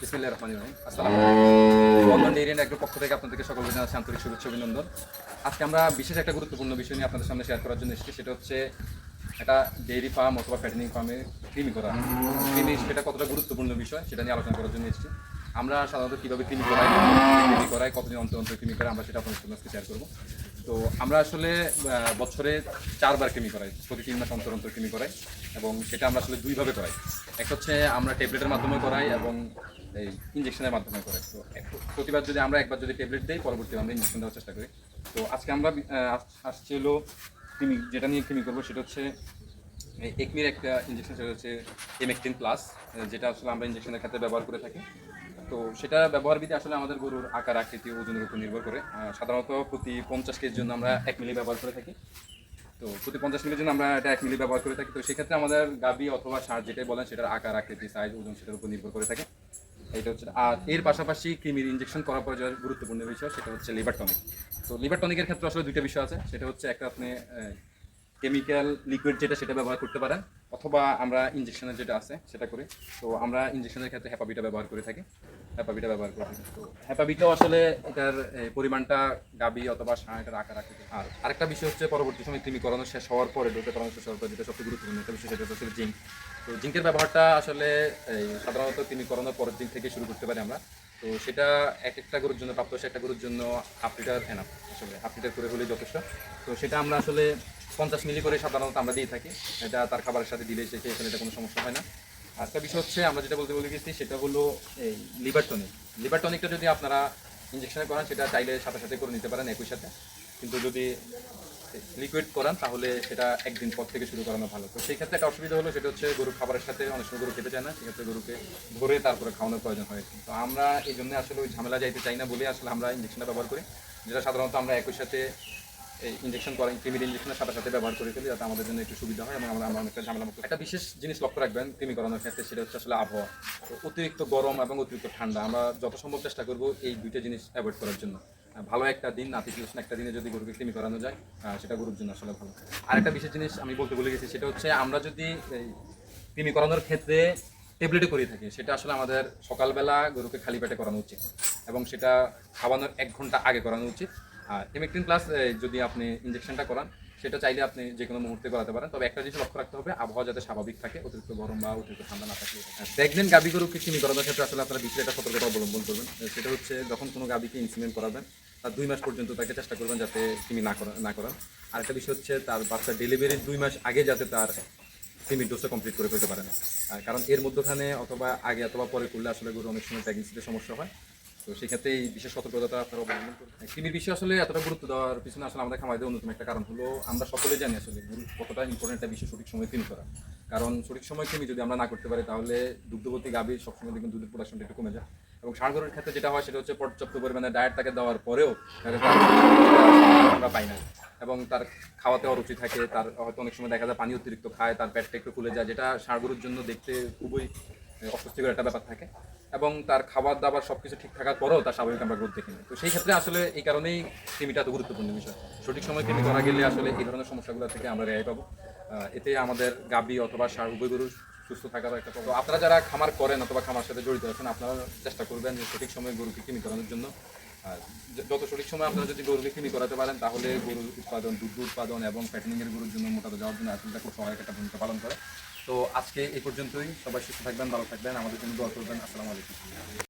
বিসমিল্লাহির রহমানির রহিম। আসসালামু ডেইরি অ্যান্ড পক্ষ থেকে আপনাদেরকে সকলকে জানাচ্ছি আন্তরিক শুভেচ্ছা অভিনন্দন। আজকে আমরা বিশেষ একটা গুরুত্বপূর্ণ বিষয় নিয়ে আপনাদের সামনে শেয়ার করার জন্য এসেছি। সেটা হচ্ছে একটা ডেইরি ফার্ম অথবা ফ্যাটেনিং ফার্মে কৃমি করা। কৃমি সেটা কতটা গুরুত্বপূর্ণ বিষয় সেটা নিয়ে আলোচনা করার জন্য এসেছি। আমরা সাধারণত কীভাবে কৃমি করাই কৃমি করাই কতদিন অন্তর অন্তর কৃমি করাই আমরা সেটা আপনাদের আজকে শেয়ার করব। তো আমরা আসলে বছরে চারবার কৃমি করাই প্রতি তিন মাস অন্তর অন্তর কৃমি করাই এবং সেটা আমরা আসলে দুইভাবে করাই। এক হচ্ছে আমরা ট্যাবলেটের মাধ্যমে করাই এবং এই ইঞ্জেকশনের মাধ্যমে করাই। তো প্রতিবার যদি আমরা একবার যদি ট্যাবলেট দিই পরবর্তী আমরা ইঞ্জেকশন দেওয়ার চেষ্টা করি। তো আজকে আমরা আহ, আস- হলো কৃমি যেটা নিয়ে কৃমি করব সেটা হচ্ছে একমির একটা ইঞ্জেকশন সেটা হচ্ছে এমেকটিন প্লাস যেটা আসলে আমরা ইঞ্জেকশনের ক্ষেত্রে ব্যবহার করে থাকি। তো সেটা ব্যবহার বিধি আসলে আমাদের গরুর আকার আকৃতি ওজনের উপর নির্ভর করে। সাধারণত প্রতি পঞ্চাশ কেজির জন্য আমরা এক মিলি ব্যবহার করে থাকি। তো প্রতি পঞ্চাশ মিলির জন্য আমরা এটা এক মিলি ব্যবহার করে থাকি। তো সেক্ষেত্রে আমাদের গাবি অথবা সার যেটাই বলেন, সেটার আকার, আকৃতি সাইজ ওজন সেটার উপর নির্ভর করে থাকে। এটা হচ্ছে আর এর পাশাপাশি কৃমির ইঞ্জেকশন করার পর যে গুরুত্বপূর্ণ বিষয়, সেটা হচ্ছে লিভার টনিক তো লিভার টনিকের ক্ষেত্রে আসলে দুইটা বিষয় আছে। সেটা হচ্ছে একটা আপনি কেমিক্যাল লিকুইড যেটা, সেটা ব্যবহার করতে পারেন। অথবা আমরা ইঞ্জেকশনের যেটা আছে, সেটা করি। তো আমরা ইঞ্জেকশনের ক্ষেত্রে হ্যাপাবিটা ব্যবহার করে থাকি। হ্যাপাবিটা ব্যবহার করে থাকি। তো হ্যাপাবিটাও আসলে এটার পরিমাণটা গাবি অথবা এটার আকার আকৃতি আর আরেকটা বিষয় হচ্ছে পরবর্তী সময় কৃমি করানো শেষ হওয়ার পরে ডোজে করানো শেষ হওয়ার পরে যেটা সবচেয়ে গুরুত্বপূর্ণ একটা বিষয় সেটা হচ্ছে জিঙ্ক। তো জিঙ্কের ব্যবহারটা আসলে সাধারণত কৃমি করানোর পরের দিন থেকে শুরু করতে পারি আমরা। তো সেটা এক একটা গরুর জন্য, প্রাপ্ত একটা গরুর জন্য হাফ লিটার এনাফ আসলে হাফ লিটার করে হলেই যথেষ্ট। তো সেটা আমরা আসলে পঞ্চাশ মিলি করে সাধারণত আমরা দিয়ে থাকি। এটা তার খাবারের সাথে দিলে সে ফেলে, এটা কোনো সমস্যা হয় না। আরেকটা বিষয় হচ্ছে, আমরা যেটা বলতে বলে গেছি, সেটা হলো এই লিভার টনিক লিভার টনিকটা যদি আপনারা ইঞ্জেকশনে করান, সেটা চাইলে সাথে সাথে করে নিতে পারেন একই সাথে। কিন্তু যদি লিকুইড করান, তাহলে সেটা একদিন পর থেকে শুরু করানো ভালো। তো সেই ক্ষেত্রে একটা অসুবিধা হলো, সেটা হচ্ছে গরু খাবারের সাথে অনেক সময় গরু খেতে চায় না, সেক্ষেত্রে গরুকে ধরে তারপরে খাওয়ানোর প্রয়োজন হয়। তো আমরা এই জন্য আসলে ওই ঝামেলা যাইতে চাই না বলে আসলে আমরা ইঞ্জেকশনটা ব্যবহার করি। যেটা সাধারণত আমরা একই সাথে এই ইঞ্জেকশন করেন কৃমির ইঞ্জেকশনের সাথে সাথে ব্যবহার করে ফেলি যাতে আমাদের জন্য একটু সুবিধা হয় এবং আমরা অনেকটা ঝামেলা মুক্ত একটা বিশেষ জিনিস লক্ষ্য রাখবেন কৃমি করানোর ক্ষেত্রে, সেটা হচ্ছে আসলে আবহাওয়া। অতিরিক্ত গরম এবং অতিরিক্ত ঠান্ডা, আমরা যত সম্ভব চেষ্টা করব এই দুইটা জিনিস অ্যাভয়েড করার জন্য। ভালো একটা দিন, নাতিশীতোষ্ণ একটা দিনে যদি গরুকে কৃমি করানো যায় সেটা গরুর জন্য আসলে ভালো। আর একটা বিশেষ জিনিস আমি বলতে ভুলে গেছি, সেটা হচ্ছে আমরা যদি কৃমি করানোর ক্ষেত্রে ট্যাবলেটে করে থাকি, সেটা আসলে আমাদের সকালবেলা গরুকে খালি পেটে করানো উচিত এবং সেটা খাওয়ানোর এক ঘণ্টা আগে করানো উচিত। আর এমেকটিন প্লাস যদি আপনি ইঞ্জেকশনটা করান, সেটা চাইলে আপনি যে কোনো মুহূর্তে করাতে পারেন। তবে একটা জিনিস লক্ষ্য রাখতে হবে, আবহাওয়া যাতে স্বাভাবিক থাকে, অতিরিক্ত গরম বা অতিরিক্ত ঠান্ডা না থাকে প্রেগনেন্ট গাভী গরুকে চিনি করানোর ক্ষেত্রে আসলে আপনারা বিশেষ একটা সতর্কতা অবলম্বন করবেন। সেটা হচ্ছে যখন কোনো গাভীকে ইনসিমেন্ট করাবেন, তার দুই মাস পর্যন্ত তাকে চেষ্টা করবেন যাতে চিনি না করা, না করান। আর একটা বিষয় হচ্ছে তার বাচ্চা ডেলিভারির দুই মাস আগে যাতে তার সিমির ডোজটা কমপ্লিট করে ফেলতে পারেন। কারণ এর মধ্যখানে অথবা আগে অথবা পরে করলে আসলে গরু অনেক সময় প্রেগনেন্সিতে সমস্যা হয়। তো সেক্ষেত্রে এই বিশেষ সতর্কতা আপনারা অবলম্বন করুন। কৃমির বিষয়ে আসলে এতটা গুরুত্ব দেওয়ার পিছনে আসলে আমাদের খামারিদের অন্যতম একটা কারণ হলো আমরা সকলে জানি আসলে কতটা ইম্পর্টেন্ট একটা বিষয় সঠিক সময় কৃমি করা। কারণ সঠিক সময় কৃমি যদি আমরা না করতে পারি তাহলে দুগ্ধবতী গাভী সবসময় দেখবেন দুধের প্রোডাকশনটা একটু কমে যায়। এবং ষাঁড় গরুর ক্ষেত্রে যেটা হয় সেটা হচ্ছে পর্যাপ্ত পরিমাণে ডায়েট তাকে দেওয়ার পরেও আমরা পাই না। এবং তার খাওয়াতে অরুচি থাকে, তার হয়তো অনেক সময় দেখা যায় পানি অতিরিক্ত খায়, তার পেটটা একটু খুলে যায়, যেটা ষাঁড় গরুর জন্য দেখতে খুবই অস্বস্তিকর একটা ব্যাপার থাকে। এবং তার খাবার দাবার সব কিছু ঠিক থাকার পরেও তার স্বাভাবিক আমরা গ্রোথ দেখি না তো সেই ক্ষেত্রে আসলে এই কারণেই কৃমিটা এত গুরুত্বপূর্ণ বিষয়। সঠিক সময় কৃমি করা গেলে আসলে এই ধরনের সমস্যাগুলো থেকে আমরা রেহাই পাবো। এতে আমাদের গাবি অথবা সার উভয় গরু সুস্থ থাকার একটা পাবো আপনারা যারা খামার করেন অথবা খামার সাথে জড়িত আছেন, আপনারা চেষ্টা করবেন যে সঠিক সময়ে গরুকে কৃমি করানোর জন্য যত সঠিক সময় আপনারা যদি গরু বিক্রি করাতে পারেন, তাহলে গরু উৎপাদন, দুধ উৎপাদন এবং প্যাটেনিংয়ের গরুর জন্য মোটাতে যাওয়ার জন্য আসলে খুব সহায়ক একটা ভূমিকা পালন করে। তো আজকে এই পর্যন্তই। সবাই সুস্থ থাকবেন, ভালো থাকবেন। আমাদের জন্য দোয়া করবেন। আসসালামু আলাইকুম।